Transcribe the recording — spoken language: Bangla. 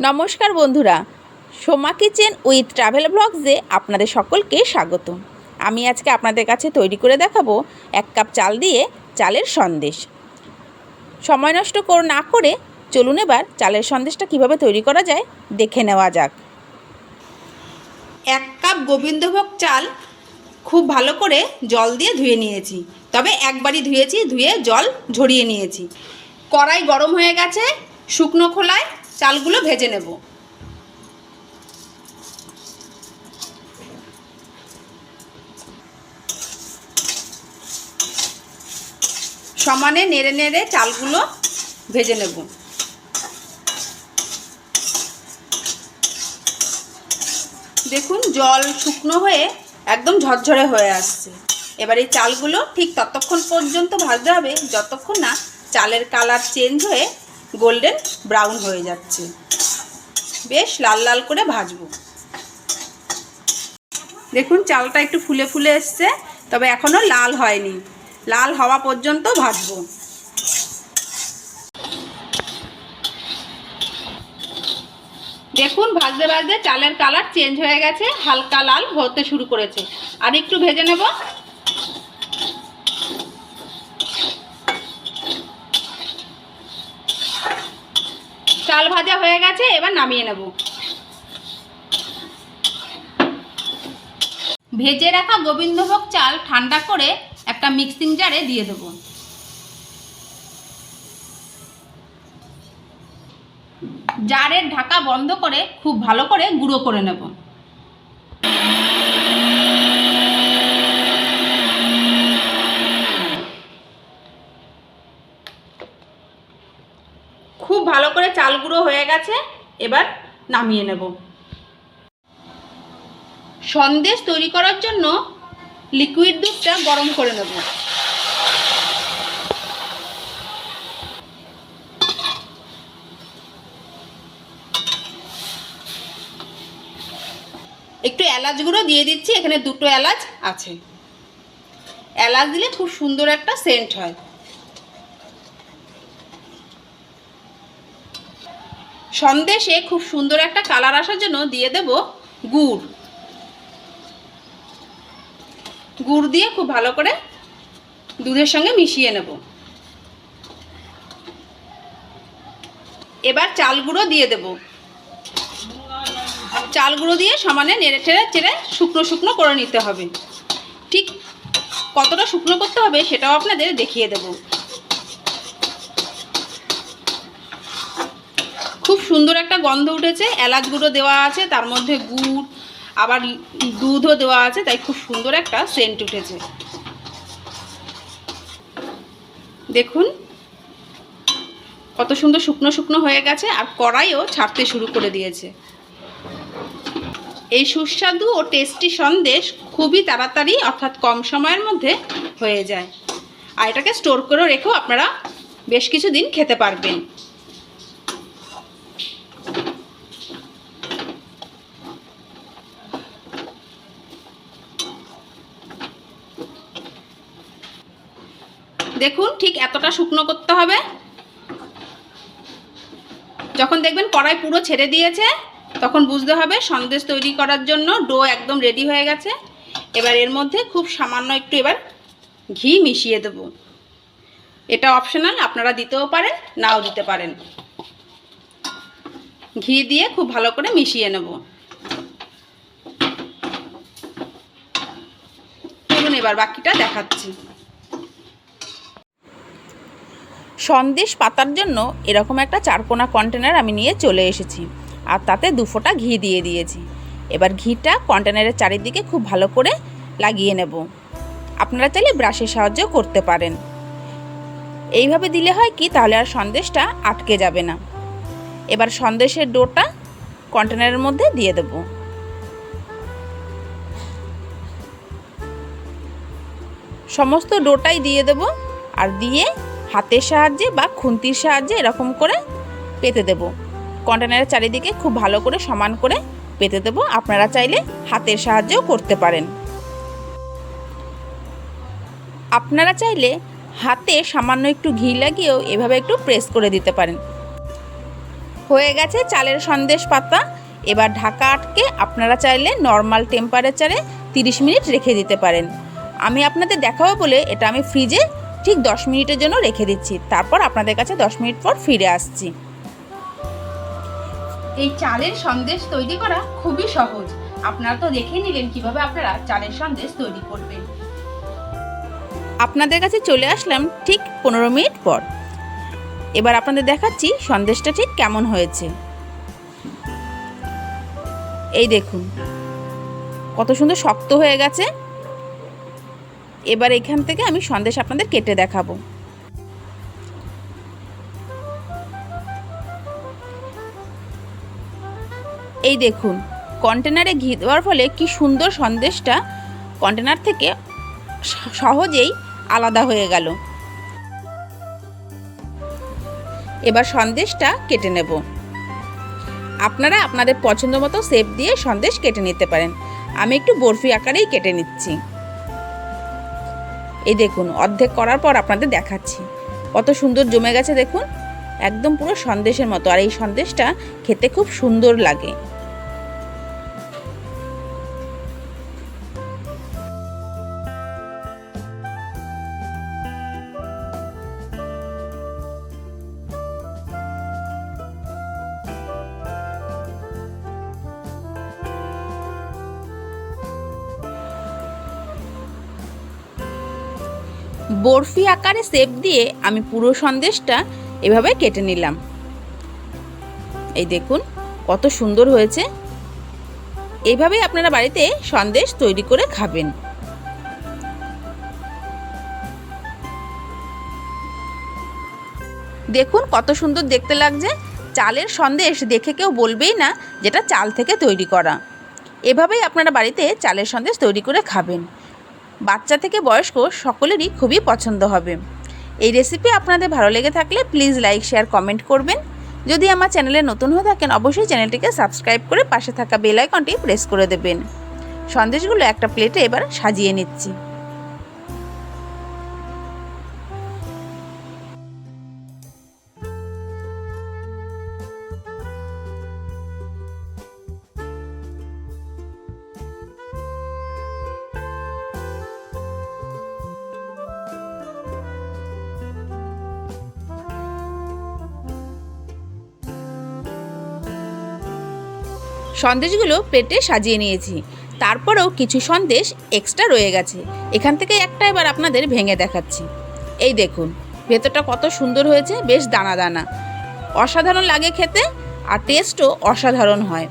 নমস্কার বন্ধুরা, সোমা কিচেন উইথ ট্রাভেল ব্লগসে আপনাদের সকলকে স্বাগত। আমি আজকে আপনাদের কাছে তৈরি করে দেখাবো এক কাপ চাল দিয়ে চালের সন্দেশ। সময় নষ্ট না করে চলুন এবার চালের সন্দেশটা কীভাবে তৈরি করা যায় দেখে নেওয়া যাক। এক কাপ গোবিন্দভোগ চাল খুব ভালো করে জল দিয়ে ধুয়ে নিয়েছি, তবে একবারই ধুয়েছি, ধুয়ে জল ঝরিয়ে নিয়েছি। কড়াই গরম হয়ে গেছে, শুকনো খোলায় চালগুলো ভেজে নেব। সমানে নেড়ে নেড়ে চালগুলো ভেজে নেব। দেখুন, জল শুকনো হয়ে একদম ঝরঝরে হয়ে আসছে। এবার এই চালগুলো ঠিক ততক্ষণ পর্যন্ত ভাজতে হবে, যতক্ষণ না চালের কালার চেঞ্জ হয়ে গোল্ডেন ব্রাউন হয়ে যাচ্ছে। বেশ লাল লাল করে ভাজবো। দেখুন, চালটা একটু ফুলে ফুলে এসছে, তবে এখনও লাল হয়নি। লাল হওয়া পর্যন্ত ভাজবো। দেখুন, ভাজতে ভাজতে চালের কালার চেঞ্জ হয়ে গেছে, হালকা লাল হতে শুরু করেছে। আর একটু ভেজে নেব। চাল ভাজা হয়ে গেছে, এবার নামিয়ে নেব। ভেজে রাখা গোবিন্দভোগ চাল ঠান্ডা করে একটা মিক্সিং জারে দিয়ে দেব। জারের ঢাকা বন্ধ করে খুব ভালো করে গুঁড়ো করে নেব খুব ভালো করে চাল গুঁড়ো হয়ে গেছে, এবার নামিয়ে নেব। সন্দেশ তৈরি করার জন্য লিকুইড দুধটা গরম করে নেব। একটু এলাচ গুঁড়ো দিয়ে দিচ্ছি, এখানে দুটো এলাচ আছে। এলাচ দিলে খুব সুন্দর একটা সেন্ট হয়। সন্দেশে খুব সুন্দর একটা কালার আসার জন্য দিয়ে দেব গুড়। গুড় দিয়ে খুব ভালো করে দুধের সঙ্গে মিশিয়ে নেব। এবার চাল গুঁড়ো দিয়ে দেব। চাল গুঁড়ো দিয়ে সমানে নেড়ে ঠেড়ে চেড়ে শুকনো শুকনো করে নিতে হবে। ঠিক কতটা শুকনো করতে হবে সেটাও আপনাদের দেখিয়ে দেব। খুব সুন্দর একটা গন্ধ উঠেছে। এলাচ গুঁড়ো দেওয়া আছে, তার মধ্যে গুড়, আবার দুধও দেওয়া আছে, তাই খুব সুন্দর একটা সেন্ট উঠেছে। দেখুন, কত সুন্দর শুকনো শুকনো হয়ে গেছে, আর কড়াইও ছাড়তে শুরু করে দিয়েছে। এই সুস্বাদু ও টেস্টি সন্দেশ খুবই তাড়াতাড়ি, অর্থাৎ কম সময়ের মধ্যে হয়ে যায়। আর এটাকে স্টোর করে রেখেও আপনারা বেশ কিছু দিন খেতে পারবেন। দেখুন ঠিক এতটা শুকনো করতে হবে। যখন দেখবেন কড়াই পুরো ছেড়ে দিয়েছে, তখন বুঝতে হবে সন্দেশ তৈরি করার জন্য ডো একদম রেডি হয়ে গেছে। এবার এর মধ্যে খুব সামান্য একটু এবার ঘি মিশিয়ে দেব। এটা অপশনাল আপনারা দিতেও পারেন, নাও দিতে পারেন। ঘি দিয়ে খুব ভালো করে মিশিয়ে নেব। চলুন এবার বাকিটা দেখাচ্ছি। সন্দেশ পাতার জন্য এরকম একটা চারকোনা কন্টেনার আমি নিয়ে চলে এসেছি। আর তাতে দু ফোঁটা ঘি দিয়ে দিয়েছি। এবার ঘিটা কন্টেনারের চারিদিকে খুব ভালো করে লাগিয়ে নেব। আপনারা চাইলে ব্রাশের সাহায্য করতে পারেন। এইভাবে দিলে হয় কি, তাহলে আর সন্দেশটা আটকে যাবে না। এবার সন্দেশের ডোটা কন্টেনারের মধ্যে দিয়ে দেব। সমস্ত ডোটাই দিয়ে দেব। আর দিয়ে হাতের সাহায্যে বা খুন্তির সাহায্যে এরকম করে পেতে দেব। কন্টেনারের চারিদিকে খুব ভালো করে সমান করে পেতে দেব। আপনারা চাইলে হাতের সাহায্যেও করতে পারেন। আপনারা চাইলে হাতে সামান্য একটু ঘি লাগিয়েও এভাবে একটু প্রেস করে দিতে পারেন। হয়ে গেছে চালের সন্দেশ পাতা। এবার ঢাকা আটকে আপনারা চাইলে নর্মাল টেম্পারেচারে তিরিশ মিনিট রেখে দিতে পারেন। আমি আপনাদের দেখাবো বলে এটা আমি ফ্রিজে ঠিক দশ মিনিটের জন্য রেখে দিচ্ছি। তারপর আপনাদের কাছে দশ মিনিট পর ফিরে আসছি। এই চালের সন্দেশ তৈরি করা খুবই সহজ। আপনারা তো দেখে নিলেন কীভাবে আপনারা চালের সন্দেশ তৈরি করবেন। আপনাদের কাছে চলে আসলাম ঠিক পনেরো মিনিট পর। এবার আপনাদের দেখাচ্ছি সন্দেশটা ঠিক কেমন হয়েছে। এই দেখুন কত সুন্দর শক্ত হয়ে গেছে। এবার এখান থেকে আমি সন্দেশ আপনাদের কেটে দেখাবো। এই দেখুন কন্টেনারে ঘি দেওয়ার ফলে কি সুন্দর সন্দেশটা কন্টেনার থেকে সহজেই আলাদা হয়ে গেল। এবার সন্দেশটা কেটে নেব। আপনারা আপনাদের পছন্দ মতো শেপ দিয়ে সন্দেশ কেটে নিতে পারেন। আমি একটু বরফি আকারেই কেটে নিচ্ছি। এই দেখুন, অর্ধেক করার পর আপনাদের দেখাচ্ছি। কত সুন্দর জমে গেছে দেখুন, একদম পুরো সন্দেশের মতো। আর এই সন্দেশটা খেতে খুব সুন্দর লাগে। বরফি আকারে সেপ দিয়ে আমি পুরো সন্দেশটা এভাবে কেটে নিলাম। এই দেখুন, কত সুন্দর হয়েছে। এইভাবেই আপনারা বাড়িতে সন্দেশ তৈরি করে খাবেন। দেখুন, কত সুন্দর দেখতে লাগছে। চালের সন্দেশ দেখে কেউ বলবেই না যেটা চাল থেকে তৈরি করা। এভাবেই আপনারা বাড়িতে চালের সন্দেশ তৈরি করে খাবেন। বাচ্চা থেকে বয়স্ক সকলেরই খুবই পছন্দ হবে। এই রেসিপি আপনাদের ভালো লেগে থাকলে প্লিজ লাইক শেয়ার কমেন্ট করবেন। যদি আমার চ্যানেলে নতুন হয়ে থাকেন, অবশ্যই চ্যানেলটিকে সাবস্ক্রাইব করে পাশে থাকা বেল আইকনটি প্রেস করে দেবেন। সন্দেশগুলো একটা প্লেটে এবার সাজিয়ে নিচ্ছি। সন্দেশগুলো প্লেটে সাজিয়ে নিয়েছি। তারপরেও কিছু সন্দেশ এক্সট্রা রয়ে গেছে। এখান থেকে একটা এবার আপনাদের ভেঙে দেখাচ্ছি। এই দেখুন, ভেতরটা কত সুন্দর হয়েছে, বেশ দানা দানা। অসাধারণ লাগে খেতে, আর টেস্টও অসাধারণ হয়।